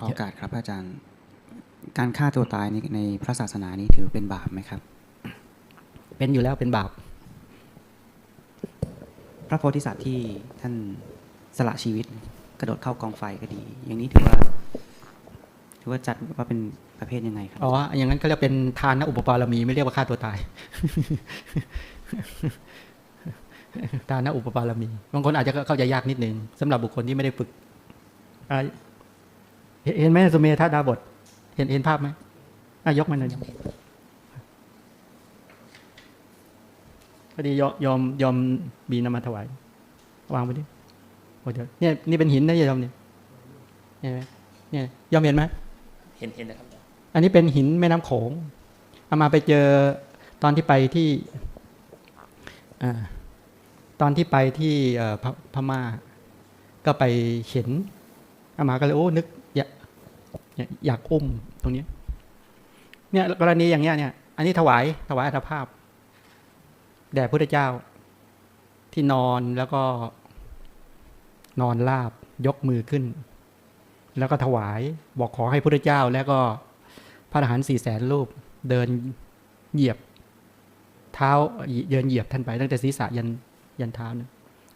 ขอโอกาสครับพระอาจารย์ การฆ่าตัวตายในในพระศาสนานี้ถือเป็นบาปไหมครับ เป็นอยู่แล้วเป็นบาป พระโพธิสัตว์ที่ท่านสละชีวิตกระโดดเข้ากองไฟก็ดี อย่างนี้ถือว่าถือว่าจัดว่าเป็นประเภทยังไงครับ อ๋อ อย่างนั้นเขาเรียกเป็นทานอุปปารมีไม่เรียกว่าฆ่าตัวตาย ทานอุปปารมี บางคนอาจจะเข้าใจยากนิดนึงสำหรับบุคคลที่ไม่ได้ฝึกอ่า เห็นเห็นไหมสุเมธาดาบท เห็นเห็นภาพไหมอะยกมาหน่อยพอดียอมยอมยอมบีนำมาถวาย วางไปดิโอ้เดี๋ยวเนี่ยนี่เป็นหินนะยอมเนี่ยเห็นไหมเนี่ยยอมเห็นไหมเห็นเห็นนะครับ อันนี้เป็นหินแม่น้ำโขงเอามาไปเจอตอนที่ไปที่อาตอนที่ไปที่เอ่อพพม่า ก็ไปเห็นอามาก็เลยโอ้นึก อยากอยากอยากอุ้มตรงนี้เนี่ยกรณีอย่างเงี้ยเนี่ยอันนี้ถวายถวายอัตภาพ แด่พระเจ้า ที่นอนแล้วก็ นอนราบยกมือขึ้น แล้วก็ถวายบอกขอให้พระเจ้า แล้วก็พระอรหันต์สี่แสนรูป เดินเหยียบ เท้าเดินเหยียบท่านไป ตั้งแต่ศีรษะยันยันเท้านะ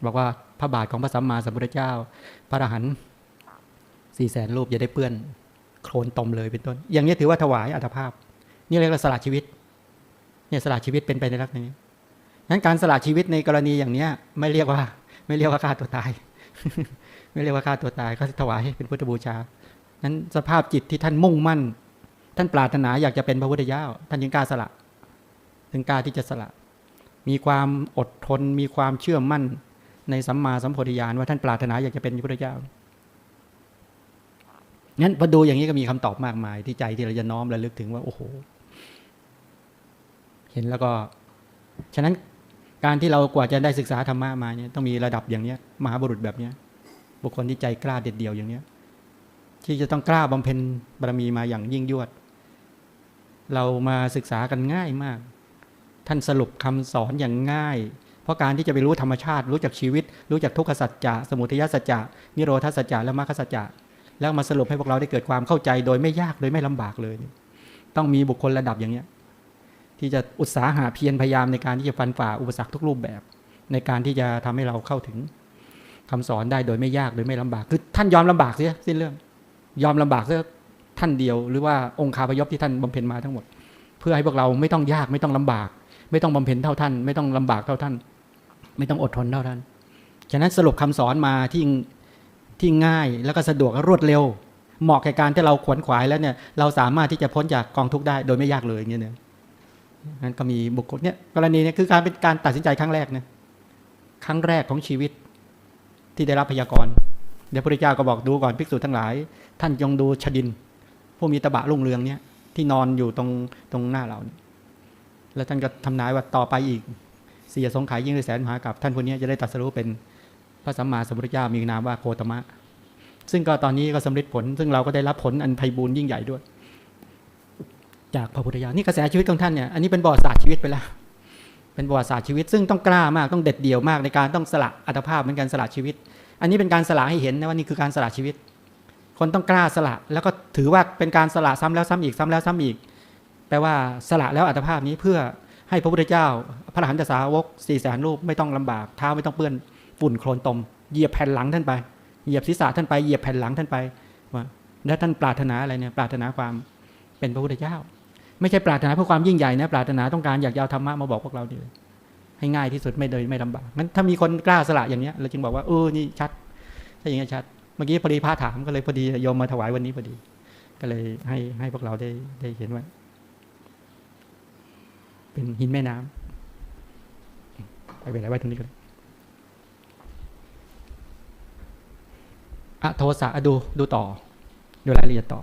บอกว่าพระบาทของพระสัมมาสัมพุทธเจ้า พระอรหันต์สี่แสนรูปอย่าได้เปื้อน โคลนตมเลยเป็นต้น อย่างนี้ถือว่าถวายอัตภาพ นี่เรียกว่าสละชีวิต เนี่ยสละชีวิตเป็นไปในลักษณะนี้งั้นการสละชีวิตในกรณีอย่างเนี้ย ไม่เรียกว่า ไม่เรียกว่าฆ่าตัวตาย ไม่เรียกว่าฆ่าตัวตายก็ถวายเป็นพุทธบูชานั้นสภาพจิตที่ท่านมุ่งมั่น ท่านปรารถนาอยากจะเป็นพระพุทธเจ้าท่านจึงกล้าสละถึงกล้าที่จะสละ มีความอดทน มีความเชื่อมั่น ในสัมมาสัมโพธิญาณว่าท่านปรารถนาอยากจะเป็นพระพุทธเจ้า งั้นพอดูอย่างนี้ก็มีคำตอบมากมาย ที่ใจที่เราจะน้อมระลึกถึงว่า โอ้โห เห็นแล้วก็ ฉะนั้นการที่เรากว่าจะได้ศึกษาธรรมะมาเนี่ยต้องมีระดับอย่างเนี้ย มหาบุรุษแบบเนี้ย บุคคลที่ใจกล้าเด็ดเดี่ยวอย่างเนี้ย ที่จะต้องกล้าบำเพ็ญบารมีมาอย่างยิ่งยวด เรามาศึกษากันง่ายมาก ท่านสรุปคำสอนอย่างง่าย เพราะการที่จะไปรู้ธรรมชาติ รู้จักชีวิต รู้จักทุกขสัจจะสมุทัยสัจจะนิโรธสัจจะและมรรคสัจจะ แล้วมาสรุปให้พวกเราได้เกิดความเข้าใจโดยไม่ยากโดยไม่ลำบากเลย ต้องมีบุคคลระดับอย่างเนี้ยที่จะอุตสาหะเพียรพยายามในการที่จะฟันฝ่าอุปสรรคทุกรูปแบบ ในการที่จะทำให้เราเข้าถึงคำสอนได้โดยไม่ยากโดยไม่ลำบากคือท่านยอมลำบากเสียสิ้นเรื่อง ยอมลำบากเสียท่านเดียว หรือว่าองค์คาพยพที่ท่านบำเพ็ญมาทั้งหมด เพื่อให้พวกเราไม่ต้องยากไม่ต้องลำบาก ไม่ต้องบำเพ็ญเท่าท่าน ไม่ต้องลำบากเท่าท่าน ไม่ต้องอดทนเท่าท่านฉะนั้นสรุปคำสอนมาที่ ที่ง่ายแล้วก็สะดวกและรวดเร็ว เหมาะแก่การที่เราขวนขวายแล้วเนี่ยเราสามารถที่จะพ้นจากกองทุกข์ได้โดยไม่ยากเลยอย่างเงี้ยเนี่ยนั้นก็มีบุคคลเนี่ยกรณีเนี่ยคือการเป็นการตัดสินใจครั้งแรกนะครั้งแรกของชีวิตที่ได้รับพยากรณ์เดี๋ยวพระเจ้าก็บอกดูก่อนภิกษุทั้งหลาย ท่านจงดูชดิน ผู้มีตบะรุ่งเรืองเนี่ยที่นอนอยู่ตรงตรงหน้าเราเแล้วท่านก็ทำนายว่าต่อไปอีกเสียสงขายยิ่งด้วยแสนมหากับท่านคนนี้จะได้ตรัสรู้เป็น พระสัมมาสัมพุทธเจ้ามีนามว่าโคตมะ ซึ่งก็ตอนนี้ก็สำเร็จผล ซึ่งเราก็ได้รับผลอันไพบูรยิ่งใหญ่ด้วย จากพระพุทธเจ้านี่กระแสชีวิตของท่านเนี่ยอันนี้เป็นประวัติศาสตร์ชีวิตไปแล้วเป็นประวัติศาสตร์ชีวิต ซึ่งต้องกล้ามากต้องเด็ดเดี่ยวมากในการต้องสละอัตภาพเหมือนกันสละชีวิต อันนี้เป็นการสละให้เห็นนะว่านี่คือการสละชีวิต คนต้องกล้าสละ แล้วก็ถือว่าเป็นการสละซ้ำแล้วซ้ำอีกซ้ำแล้วซ้ำอีก แปลว่าสละแล้วอัตภาพนี้เพื่อให้พระพุทธเจ้า พระอรหันตสาวกสี่แสนรูปไม่ต้องลำบากเท้าไม่ต้องเปื้อน ฝุ่นโคลนตม เหยียบแผ่นหลังท่านไป เหยียบศีรษะท่านไปเหยียบแผ่นหลังท่านไปว่าแล้วท่านปรารถนาอะไรเนี่ยปรารถนาความเป็นพระพุทธเจ้า ไม่ใช่ปรารถนาเพื่อความยิ่งใหญ่นะปรารถนาต้องการอยากจะเอาธรรมะมาบอกพวกเราดีเลยให้ง่ายที่สุดไม่โดยไม่ลำบากงั้นถ้ามีคนกล้าสละอย่างเนี้ยเราจึงบอกว่าเออนี่ชัด ถ้าอย่างเงี้ชัด เมื่อกี้พอดีพระถามก็เลยพอดีโยมมาถวายวันนี้พอดี ก็เลยให้ให้พวกเราได้ได้เห็นว่าเป็นหินแม่น้ำไปเป็นไรไว้ตรงนี้ก็ได้อะ โทสะอะดูดูต่อ ดูรายละเอียดต่อ